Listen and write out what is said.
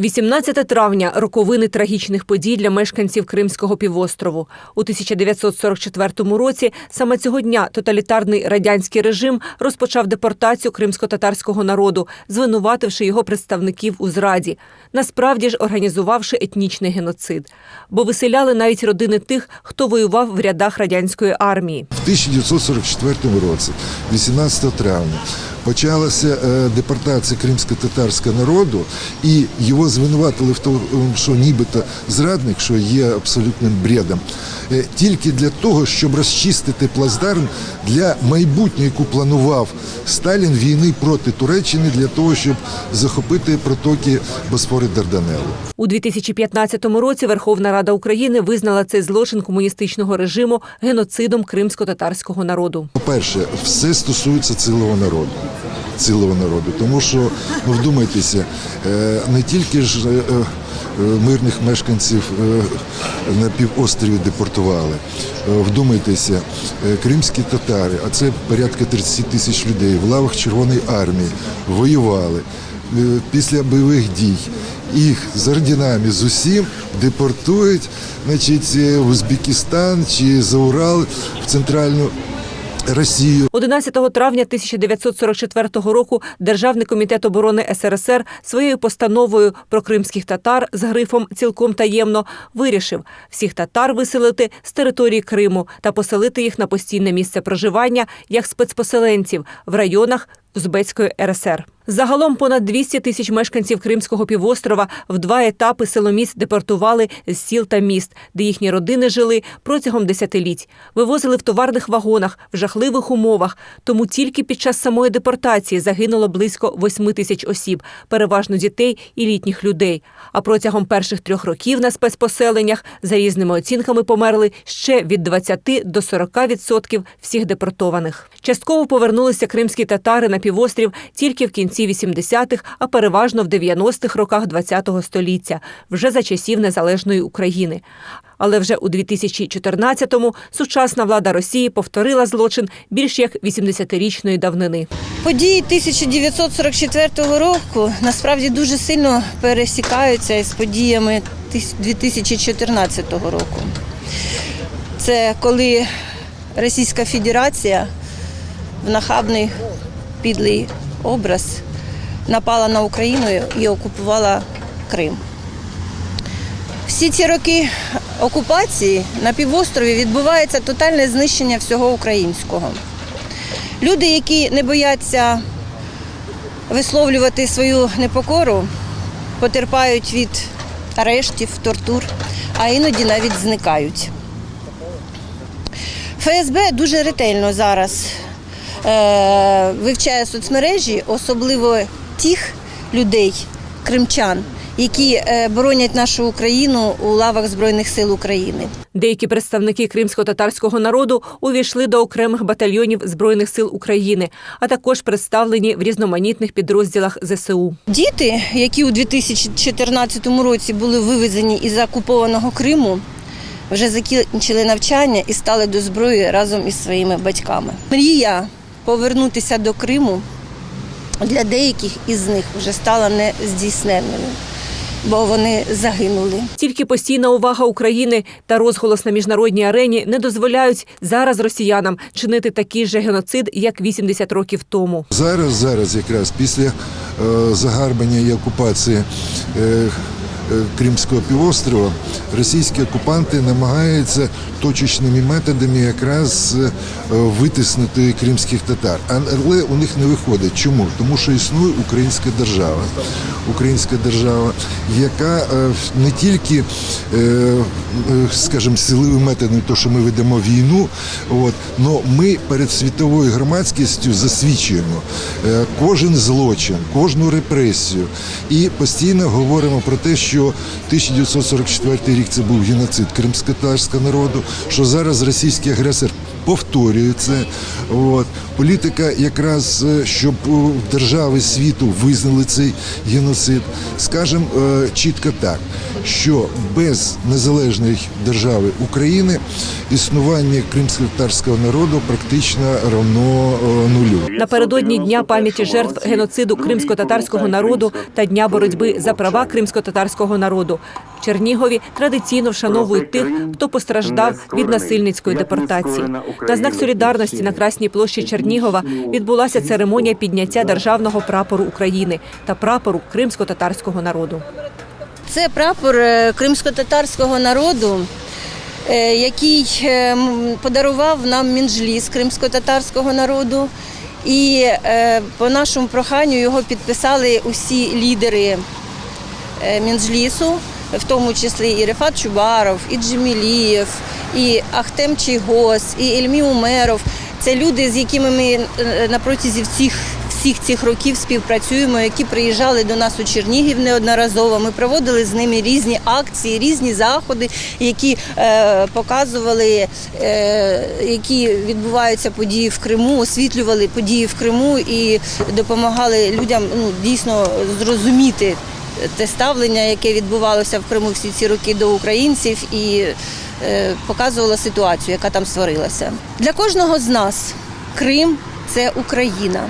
18 травня роковини трагічних подій для мешканців Кримського півострову. У 1944 році саме цього дня тоталітарний радянський режим розпочав депортацію кримсько-татарського народу, звинувативши його представників у зраді, насправді ж організувавши етнічний геноцид. Бо виселяли навіть родини тих, хто воював в рядах радянської армії. В 1944 році, 18 травня, почалася е, депортація кримсько-татарського народу, і його звинуватили в тому, що нібито зрадник, що є абсолютним бредом, е, тільки для того, щоб розчистити плацдарм для майбутнього, яку планував Сталін війни проти Туреччини для того, щоб захопити протоки Босфори Дарданеллу. У 2015 році Верховна Рада України визнала цей злочин комуністичного режиму геноцидом кримсько-татарського народу. По-перше, все стосується цілого народу. Цілого народу, тому що ну вдумайтеся, е, не тільки ж е, е, мирних мешканців на півострові депортували. Вдумайтеся, кримські татари, а це порядка 30 тисяч людей в лавах Червоної армії воювали після бойових дій. Їх з орденами з усім депортують, значить, в Узбекистан чи за Урал в центральну Росію. 11 травня 1944 року Державний комітет оборони СРСР своєю постановою про кримських татар з грифом цілком таємно вирішив всіх татар виселити з території Криму та поселити їх на постійне місце проживання як спецпоселенців в районах Узбецької РСР. Загалом понад 200 тисяч мешканців Кримського півострова в два етапи силоміць депортували з сіл та міст, де їхні родини жили протягом десятиліть. Вивозили в товарних вагонах в жахливих умовах. Тому тільки під час самої депортації загинуло близько 8 тисяч осіб, переважно дітей і літніх людей. А протягом перших трьох років на спецпоселеннях за різними оцінками померли ще від 20 до 40% всіх депортованих. Частково повернулися кримські татари на півострів тільки в кінці 80-х, а переважно в 90-х роках ХХ століття, вже за часів незалежної України. Але вже у 2014-му сучасна влада Росії повторила злочин більш як 80-річної давнини. Події 1944 року насправді дуже сильно пересікаються із подіями тис- 2014 року. Це коли Російська Федерація в нахабний підлий образ напала на Україну і окупувала Крим. Всі ці роки окупації на півострові відбувається тотальне знищення всього українського. Люди, які не бояться висловлювати свою непокору, потерпають від арештів, тортур, а іноді навіть зникають. ФСБ дуже ретельно зараз е, вивчає соцмережі, особливо тих людей, кримчан, які е, боронять нашу Україну у лавах Збройних сил України. Деякі представники кримсько-татарського народу увійшли до окремих батальйонів збройних сил України, а також представлені в різноманітних підрозділах ЗСУ. Діти, які у 2014 році були вивезені із окупованого Криму, вже закінчили навчання і стали до зброї разом із своїми батьками. Мрія повернутися до Криму для деяких із них вже стала нездійсненною, бо вони загинули. Тільки постійна увага України та розголос на міжнародній арені не дозволяють зараз росіянам чинити такий же геноцид, як 80 років тому. Зараз, зараз якраз після е, загарбання і окупації е, Кримського півострова російські окупанти намагаються точечними методами якраз е, витиснути кримських татар. Але у них не виходить. Чому? Тому що існує українська держава. Українська держава, яка е, не тільки, е, е, скажімо, силовим методом, то, що ми ведемо війну, от, но ми перед світовою громадськістю засвідчуємо е, кожен злочин, кожну репресію. І постійно говоримо про те, що 1944 рік це був геноцид кримськотарського народу, що зараз російський агресор повторює це. От. Політика якраз, е, щоб держави світу визнали цей геноцид. Скажемо е, чітко так, що без незалежної держави України існування кримськотатарського народу практично равно е, нулю. Напередодні дня пам'яті жертв геноциду кримсько-татарського народу та дня боротьби за права кримсько-татарського народу. В Чернігові традиційно вшановують тих, хто постраждав від насильницької депортації. На знак солідарності на Красній площі Чернігова відбулася церемонія підняття державного прапору України та прапору кримсько-татарського народу. Це прапор е, кримсько-татарського народу, е, який е, подарував нам мінжліс кримсько-татарського народу. І по нашому проханню його підписали усі лідери Мінжлісу, в тому числі і Рефат Чубаров, і Джемілієв, і Ахтем Чийгос, і Ельмі Умеров. Це люди, з якими ми на протязі всіх всіх цих років співпрацюємо, які приїжджали до нас у Чернігів неодноразово. Ми проводили з ними різні акції, різні заходи, які е, показували, е, які відбуваються події в Криму, освітлювали події в Криму і допомагали людям ну, дійсно зрозуміти те ставлення, яке відбувалося в Криму всі ці роки до українців, і е, показувала ситуацію, яка там створилася. Для кожного з нас Крим це Україна.